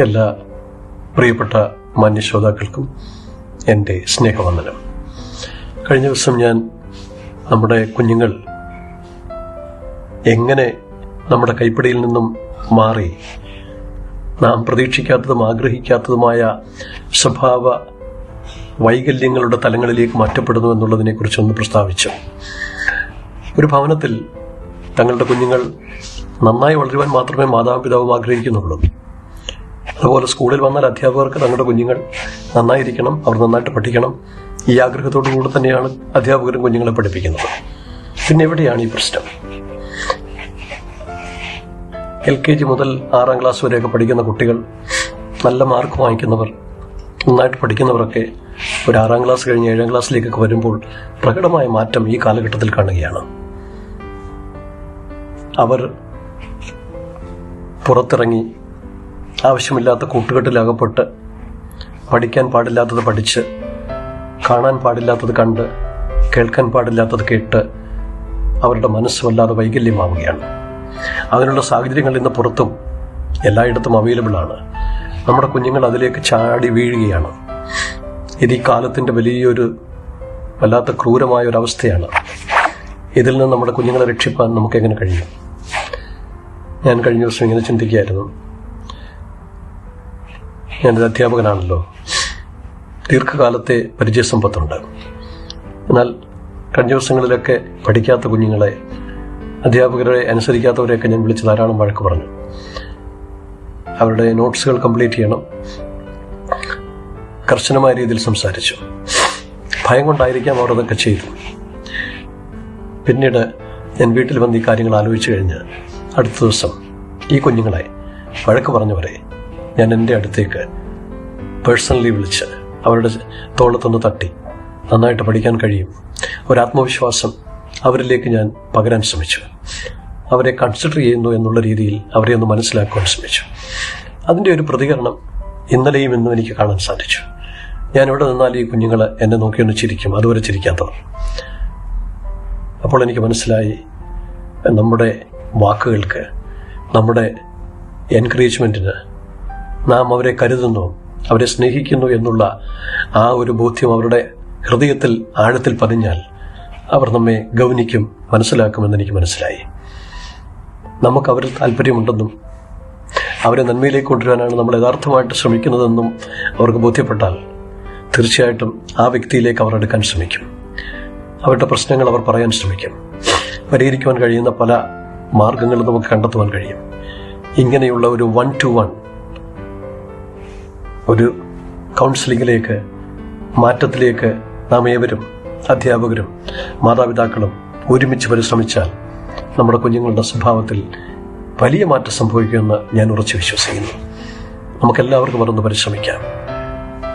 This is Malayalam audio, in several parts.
എല്ലാ പ്രിയപ്പെട്ട മാന്യ മാന്യശ്രോതാക്കൾക്കും എന്റെ സ്നേഹവന്ദനം. കഴിഞ്ഞ ദിവസം ഞാൻ നമ്മുടെ കുഞ്ഞുങ്ങൾ എങ്ങനെ നമ്മുടെ കൈപ്പിടിയിൽ നിന്നും മാറി നാം പ്രതീക്ഷിക്കാത്തതും ആഗ്രഹിക്കാത്തതുമായ സ്വഭാവ വൈകല്യങ്ങളുടെ തലങ്ങളിലേക്ക് മാറ്റപ്പെടുന്നു എന്നുള്ളതിനെ കുറിച്ചൊന്ന് പ്രസ്താവിച്ചു. ഒരു ഭവനത്തിൽ തങ്ങളുടെ കുഞ്ഞുങ്ങൾ നന്നായി വളരുവാൻ മാത്രമേ മാതാപിതാവും ആഗ്രഹിക്കുന്നുള്ളൂ. അതുപോലെ സ്കൂളിൽ വന്നാൽ അധ്യാപകർക്ക് തങ്ങളുടെ കുഞ്ഞുങ്ങൾ നന്നായിരിക്കണം അവർ നന്നായിട്ട് പഠിക്കണം. ഈ ആഗ്രഹത്തോടു കൂടെ തന്നെയാണ് അധ്യാപകരും കുഞ്ഞുങ്ങളെ പഠിപ്പിക്കുന്നത്. പിന്നെ എവിടെയാണ് ഈ പ്രശ്നം? എൽ കെ ജി മുതൽ ആറാം ക്ലാസ് വരെയൊക്കെ പഠിക്കുന്ന കുട്ടികൾ നല്ല മാർക്ക് വാങ്ങിക്കുന്നവർ നന്നായിട്ട് പഠിക്കുന്നവരൊക്കെ ഒരു ആറാം ക്ലാസ് കഴിഞ്ഞ് ഏഴാം ക്ലാസ്സിലേക്കൊക്കെ വരുമ്പോൾ പ്രകടമായ മാറ്റം ഈ കാലഘട്ടത്തിൽ കാണുകയാണ്. അവർ പുറത്തിറങ്ങി ആവശ്യമില്ലാത്ത കൂട്ടുകെട്ടിലകപ്പെട്ട് പഠിക്കാൻ പാടില്ലാത്തത് പഠിച്ച് കാണാൻ പാടില്ലാത്തത് കണ്ട് കേൾക്കാൻ പാടില്ലാത്തത് കേട്ട് അവരുടെ മനസ്സ് വല്ലാതെ വൈകല്യമാവുകയാണ്. അതിനുള്ള സാഹചര്യങ്ങൾ ഇന്ന് പുറത്തും എല്ലായിടത്തും അവൈലബിൾ ആണ്. നമ്മുടെ കുഞ്ഞുങ്ങൾ അതിലേക്ക് ചാടി വീഴുകയാണ്. ഇത് ഈ കാലത്തിന്റെ വലിയൊരു വല്ലാത്ത ക്രൂരമായ ഒരു അവസ്ഥയാണ്. ഇതിൽ നിന്ന് നമ്മുടെ കുഞ്ഞുങ്ങളെ രക്ഷിപ്പാൻ നമുക്ക് എങ്ങനെ കഴിയും? ഞാൻ കഴിഞ്ഞ ദിവസം ഇങ്ങനെ ചിന്തിക്കുകയായിരുന്നു. ഞാനൊരു അധ്യാപകനാണല്ലോ. ദീർഘകാലത്തെ പരിചയസമ്പത്തുണ്ട്. എന്നാൽ കഴിഞ്ഞ ദിവസങ്ങളിലൊക്കെ പഠിക്കാത്ത കുഞ്ഞുങ്ങളെ അധ്യാപകരെ അനുസരിക്കാത്തവരെയൊക്കെ ഞാൻ വിളിച്ച് ധാരാളം വഴക്ക് പറഞ്ഞു. അവരുടെ നോട്ട്സുകൾ കംപ്ലീറ്റ് ചെയ്യണം. കർശനമായ രീതിയിൽ സംസാരിച്ചു. ഭയം കൊണ്ടായിരിക്കാം അവർ അതൊക്കെ ചെയ്തു. പിന്നീട് ഞാൻ വീട്ടിൽ വന്ന് ഈ കാര്യങ്ങൾ ആലോചിച്ചു കഴിഞ്ഞ് അടുത്ത ദിവസം ഈ കുഞ്ഞുങ്ങളെ വഴക്ക് പറഞ്ഞവരെ ഞാൻ എന്റെ അടുത്തേക്ക് പേഴ്സണലി വിളിച്ച് അവരുടെ തോളത്തൊന്ന് തട്ടി. നന്നായിട്ട് പഠിക്കാൻ കഴിയും. ഒരാത്മവിശ്വാസം അവരിലേക്ക് ഞാൻ പകരാൻ ശ്രമിച്ചു. അവരെ കൺസിഡർ ചെയ്യുന്നു എന്നുള്ള രീതിയിൽ അവരെ ഒന്ന് മനസ്സിലാക്കുവാൻ ശ്രമിച്ചു. അതിന്റെ ഒരു പ്രതികരണം ഇന്നലെയും ഇന്നും എനിക്ക് കാണാൻ സാധിച്ചു. ഞാൻ ഇവിടെ നിന്നാൽ ഈ കുഞ്ഞുങ്ങൾ എന്നെ നോക്കിയൊന്ന് ചിരിക്കും. അതുവരെ ചിരിക്കാത്തവർ അപ്പോൾ എനിക്ക് മനസ്സിലായി നമ്മുടെ വാക്കുകൾക്ക് നമ്മുടെ എൻകറേജ്മെന്റിന് നാം അവരെ കരുതുന്നു അവരെ സ്നേഹിക്കുന്നു എന്നുള്ള ആ ഒരു ബോധ്യം അവരുടെ ഹൃദയത്തിൽ ആഴത്തിൽ പതിഞ്ഞാൽ അവർ നമ്മെ ഗൗനിക്കും മനസ്സിലാക്കുമെന്ന് എനിക്ക് മനസ്സിലായി. നമുക്ക് അവരിൽ താല്പര്യമുണ്ടെന്നും അവരെ നന്മയിലേക്ക് കൊണ്ടുവരാനാണ് നമ്മൾ യഥാർത്ഥമായിട്ട് ശ്രമിക്കുന്നതെന്നും അവർക്ക് ബോധ്യപ്പെട്ടാൽ തീർച്ചയായിട്ടും ആ വ്യക്തിയിലേക്ക് അവർ എടുക്കാൻ ശ്രമിക്കും. അവരുടെ പ്രശ്നങ്ങൾ അവർ പറയാൻ ശ്രമിക്കും. പരിഹരിക്കുവാൻ കഴിയുന്ന പല മാർഗങ്ങളും നമുക്ക് കണ്ടെത്തുവാൻ കഴിയും. ഇങ്ങനെയുള്ള ഒരു വൺ ടു വൺ ഒരു കൗൺസിലിങ്ങിലേക്ക് മാറ്റത്തിലേക്ക് നാം ഏവരും അധ്യാപകരും മാതാപിതാക്കളും ഒരുമിച്ച് പരിശ്രമിച്ചാൽ നമ്മുടെ കുഞ്ഞുങ്ങളുടെ സ്വഭാവത്തിൽ വലിയ മാറ്റം സംഭവിക്കുമെന്ന് ഞാൻ ഉറച്ചു വിശ്വസിക്കുന്നു. നമുക്കെല്ലാവർക്കും അതൊന്ന് പരിശ്രമിക്കാം.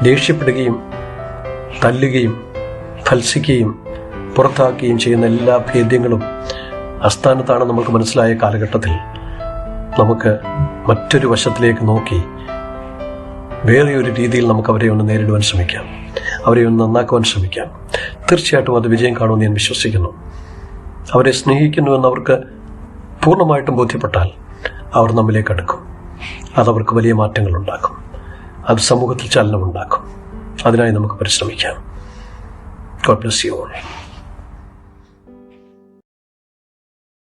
ദേഷ്യപ്പെടുകയും തല്ലുകയും ഫത്സിക്കുകയും പുറത്താക്കുകയും ചെയ്യുന്ന എല്ലാ ഭേദ്യങ്ങളും അസ്ഥാനത്താണ് നമുക്ക് മനസ്സിലായ കാലഘട്ടത്തിൽ നമുക്ക് മറ്റൊരു വശത്തിലേക്ക് നോക്കി വേറെ ഒരു രീതിയിൽ നമുക്ക് അവരെ ഒന്ന് നേരിടുവാൻ ശ്രമിക്കാം. അവരെ ഒന്ന് നന്നാക്കുവാൻ ശ്രമിക്കാം. തീർച്ചയായിട്ടും അത് വിജയം കാണുമെന്ന് ഞാൻ വിശ്വസിക്കുന്നു. അവരെ സ്നേഹിക്കുന്നുവെന്ന് അവർക്ക് പൂർണമായിട്ടും ബോധ്യപ്പെട്ടാൽ അവർ നമ്മിലേക്ക് അടുക്കും. അതവർക്ക് വലിയ മാറ്റങ്ങൾ ഉണ്ടാക്കും. അത് സമൂഹത്തിൽ ചലനമുണ്ടാക്കും അതിനായി നമുക്ക് പരിശ്രമിക്കാം. God bless you all